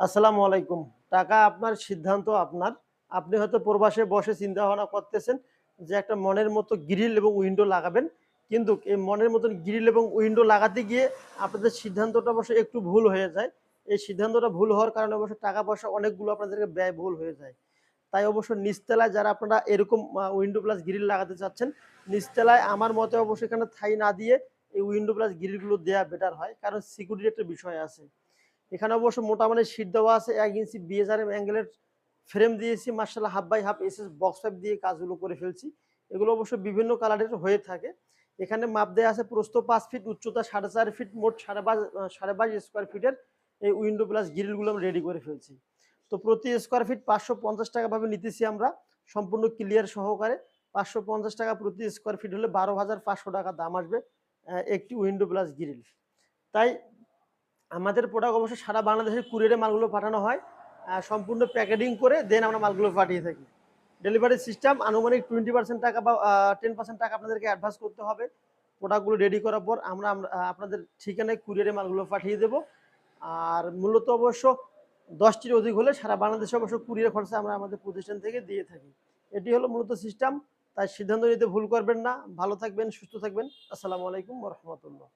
আসসালামু আলাইকুম। টাকা আপনার, সিদ্ধান্ত আপনার। আপনি হয়তো প্রবাসে বসে চিন্তা ভাবনা করতেছেন যে একটা মনের মতো গ্রিল এবং উইন্ডো লাগাবেন। কিন্তু এই মনের মতন গ্রিল এবং উইন্ডো লাগাতে গিয়ে আপনাদের সিদ্ধান্তটা অবশ্য একটু ভুল হয়ে যায়। এই সিদ্ধান্তটা ভুল হওয়ার কারণে অবশ্য টাকা পয়সা অনেকগুলো আপনাদেরকে ব্যয় ভুল হয়ে যায়। তাই অবশ্য নিচতলায় যারা আপনারা এরকম উইন্ডো প্লাস গ্রিল লাগাতে চাচ্ছেন, নিচতলায় আমার মতে অবশ্যই এখানে থাই না দিয়ে এই উইন্ডো প্লাস গ্রিলগুলো দেওয়া বেটার হয়। কারণ সিকিউরিটির একটা বিষয় আছে। এখানে অবশ্য মোটামুটি শীট দেওয়া আছে, এক ইঞ্চি বিএসআরএম অ্যাঙ্গেলের ফ্রেম দিয়েছি মার্শাল্লাহ half by half S S box pipe দিয়ে কাজগুলো করে ফেলছি। এগুলো অবশ্য বিভিন্ন কালারের হয়ে থাকে। এখানে মাপ দেওয়া আছে, প্রস্থ পাঁচ ফিট উচ্চতা সাড়ে চার ফিট মোট সাড়ে পাঁচ সাড়ে বাইশ স্কোয়ার ফিটের এই উইন্ডো প্লাস গ্রিলগুলো আমরা রেডি করে ফেলছি। তো প্রতি স্কোয়ার ফিট পাঁচশো পঞ্চাশ টাকা ভাবে নিতেছি আমরা, সম্পূর্ণ ক্লিয়ার সহকারে। পাঁচশো পঞ্চাশ টাকা প্রতি স্কোয়ার ফিট হলে বারো হাজার পাঁচশো টাকা দাম আসবে একটি উইন্ডো প্লাস গ্রিল তাই আমাদের প্রোডাক্ট অবশ্য সারা বাংলাদেশের কুরিয়ারে মালগুলো পাঠানো হয় সম্পূর্ণ প্যাকেটিং করে দেন আমরা মালগুলো পাঠিয়ে থাকি। ডেলিভারি সিস্টেম আনুমানিক টোয়েন্টি পার্সেন্ট টাকা বা টেন পার্সেন্ট টাকা আপনাদেরকে অ্যাডভান্স করতে হবে। প্রোডাক্টগুলো রেডি করার পর আমরা আপনাদের ঠিকানায় কুরিয়ারে মালগুলো পাঠিয়ে দেবো। আর মূলত অবশ্য দশটির অধিক হলে সারা বাংলাদেশে অবশ্য কুরিয়ার খরচা আমরা আমাদের প্রতিষ্ঠান থেকে দিয়ে থাকি। এটি হলো মূলত সিস্টেম তাই সিদ্ধান্ত নিতে ভুল করবেন না। ভালো থাকবেন, সুস্থ থাকবেন। আসসালামু আলাইকুম রহমতুল্লাহ।